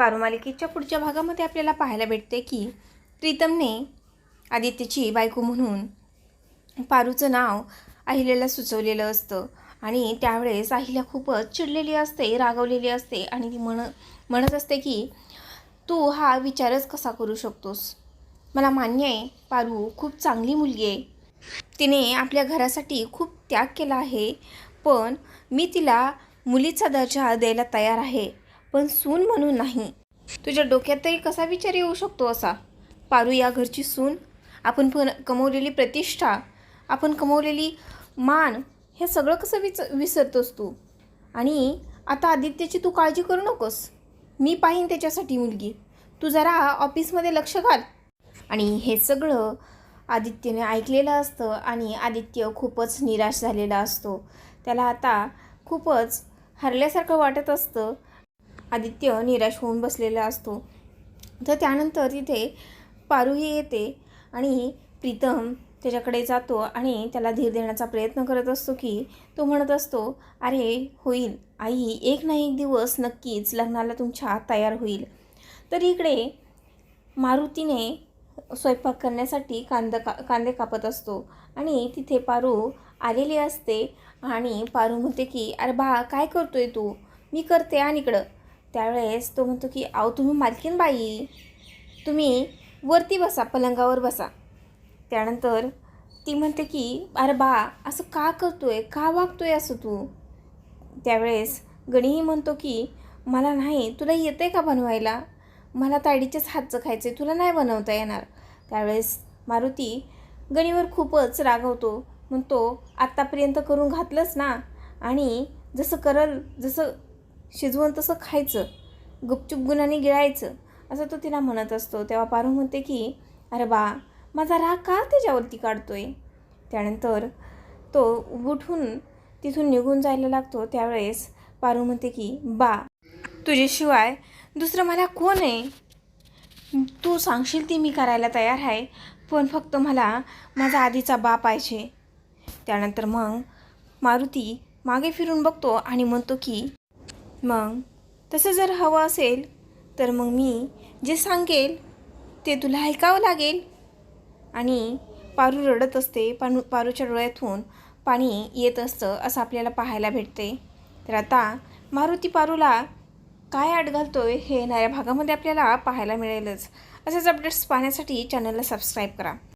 पारू मालिकेच्या पुढच्या भागामध्ये आपल्याला पाहायला भेटते की प्रीतमने आदित्यची बायको म्हणून पारूचं नाव अहिल्याला सुचवलेलं असतं. आणि त्यावेळेस अहिल्या खूपच चिडलेली असते रागवलेली असते आणि ती म्हण म्हणत असते की तू हा विचारच कसा करू शकतोस? मला मान्य आहे पारू खूप चांगली मुलगी आहे. तिने आपल्या घरासाठी खूप त्याग केला आहे पण मी तिला मुलीचा दर्जा द्यायला तयार आहे. पण सून म्हणून नाही. तुझ्या डोक्यात तरी कसा विचार येऊ शकतो असा? पारू या घरची सून? आपण पण कमवलेली प्रतिष्ठा आपण कमवलेली मान हे सगळं कसं विच विसरतोस तू? आणि आता आदित्यची तू काळजी करू नकोस. मी पाहीन त्याच्यासाठी मुलगी. तू जरा ऑफिसमध्ये लक्ष घाल. आणि हे सगळं आदित्यने ऐकलेलं असतं आणि आदित्य खूपच निराश झालेला असतो. त्याला आता खूपच हरल्यासारखं वाटत असतं. आदित्य निराश होऊन बसलेला असतो. तर त्यानंतर तिथे पारूही येते आणि प्रीतम त्याच्याकडे जातो आणि त्याला धीर देण्याचा प्रयत्न करत असतो की तो म्हणत असतो अरे होईल. आई एक ना एक दिवस नक्कीच लग्नाला तुमच्या तयार होईल. तर इकडे मारुतीने स्वयंपाक करण्यासाठी कांदा का कांदे कापत असतो आणि तिथे पारू आलेली असते आणि पारू म्हणते की अरे बा काय करतोय तू? मी करते आणि इकडं. त्यावेळेस तो म्हणतो की आहो तुम्ही मालकीन बाई. तुम्ही वरती बसा पलंगावर बसा. त्यानंतर ती म्हणते की अरे बा असं का करतो आहे का वागतो आहे असं तू? त्यावेळेस गणीही म्हणतो की मला नाही तुला येतं आहे का बनवायला? मला ताडीचेच हातचं खायचं आहे तुला नाही बनवता येणार. त्यावेळेस मारुती गणीवर खूपच रागवतो. म्हणतो आत्तापर्यंत करून घातलंच ना? आणि जसं करल जसं शिजवून तसं खायचं. गुपचूप गुणाने गिळायचं असं तो तिला म्हणत असतो. तेव्हा पारू म्हणते की अरे बा माझा राग का त्याच्यावरती काढतोय? त्यानंतर तो उठून तिथून निघून जायला लागतो. त्यावेळेस पारू म्हणते की बा तुझ्याशिवाय दुसरं मला कोण आहे? तू सांगशील ती मी करायला तयार आहे पण फक्त मला माझा आधीचा बा पाहिजे. त्यानंतर मग मारुती मागे फिरून बघतो आणि म्हणतो की मग तसं जर हवं असेल तर मग मी जे सांगेल ते तुला ऐकावं लागेल. आणि पारू रडत असते पाणू पारूच्या डोळ्यातून पाणी येत असतं असं आपल्याला पाहायला भेटते. तर आता मारुती पारूला काय आड आहे हे येणाऱ्या भागामध्ये आपल्याला पाहायला मिळेलच. असेच अपडेट्स पाहण्यासाठी चॅनलला सबस्क्राईब करा.